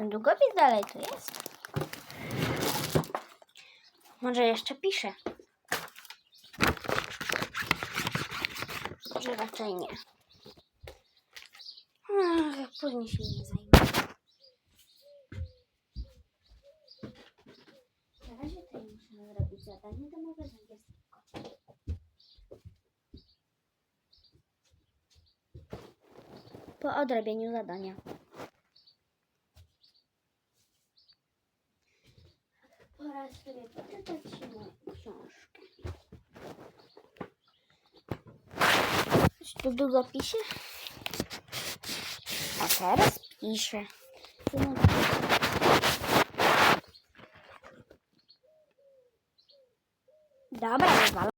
Ten długopis dalej tu jest. Może jeszcze pisze. Może raczej nie. Ach, później się nie zajmę. Na razie tutaj muszę zrobić zadanie domowe z angielskiego. Po odrobieniu zadania. забираю собі подитачну книжку. Що друга пише? А зараз пише. Добре,